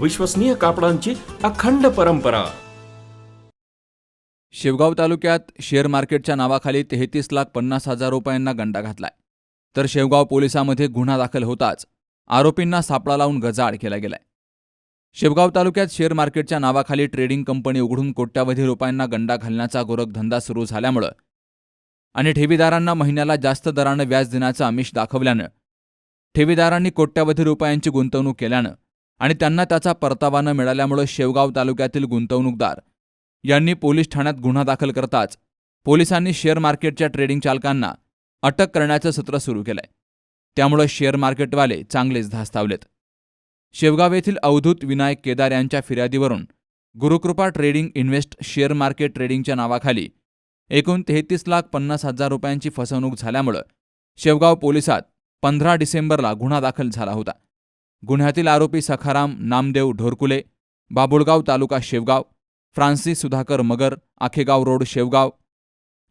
विश्वसनीय कापडांची अखंड परंपरा. शेवगाव तालुक्यात शेअर मार्केटच्या नावाखाली तेहतीस लाख पन्नास हजार रुपयांना गंडा घातलाय. तर शेवगाव पोलिसामध्ये गुन्हा दाखल होताच आरोपींना सापळा लावून गजाआड केला गेलाय. शेवगाव तालुक्यात शेअर मार्केटच्या नावाखाली ट्रेडिंग कंपनी उघडून कोट्यावधी रुपयांना गंडा घालण्याचा गोरखधंदा सुरू झाल्यामुळं आणि ठेवीदारांना महिन्याला जास्त दरानं व्याज देण्याचं आमिष दाखवल्यानं ठेवीदारांनी कोट्यावधी रुपयांची गुंतवणूक केल्यानं आणि त्यांना त्याचा परतावा न मिळाल्यामुळं शेवगाव तालुक्यातील गुंतवणूकदार यांनी पोलीस ठाण्यात गुन्हा दाखल करताच पोलिसांनी शेअर मार्केटच्या ट्रेडिंग चालकांना अटक करण्याचं सत्र सुरू केलंय. त्यामुळं शेअर मार्केटवाले चांगलेच धास्तावलेत. शेवगाव येथील अवधूत विनायक केदार यांच्या फिर्यादीवरून Gurukrupa trading invest share market ट्रेडिंगच्या नावाखाली एकूण तेहतीस लाख पन्नास हजार रुपयांची फसवणूक झाल्यामुळं शेवगाव पोलिसात पंधरा डिसेंबरला गुन्हा दाखल झाला होता. गुन्ह्यातील आरोपी सखाराम नामदेव ढोरकुले बाबुळगाव तालुका शेवगाव फ्रान्सिस सुधाकर मगर आखेगाव रोड शेवगाव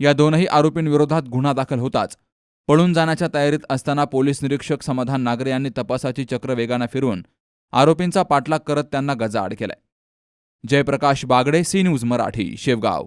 या दोनही आरोपींविरोधात गुन्हा दाखल होताच. पळून जाण्याच्या तयारीत असताना पोलीस निरीक्षक समाधान नागरे यांनी तपासाची चक्र वेगानं फिरवून आरोपींचा पाठलाग करत त्यांना गजाआड केलाय. Jayprakash Bagade C news Marathi Shevgaon.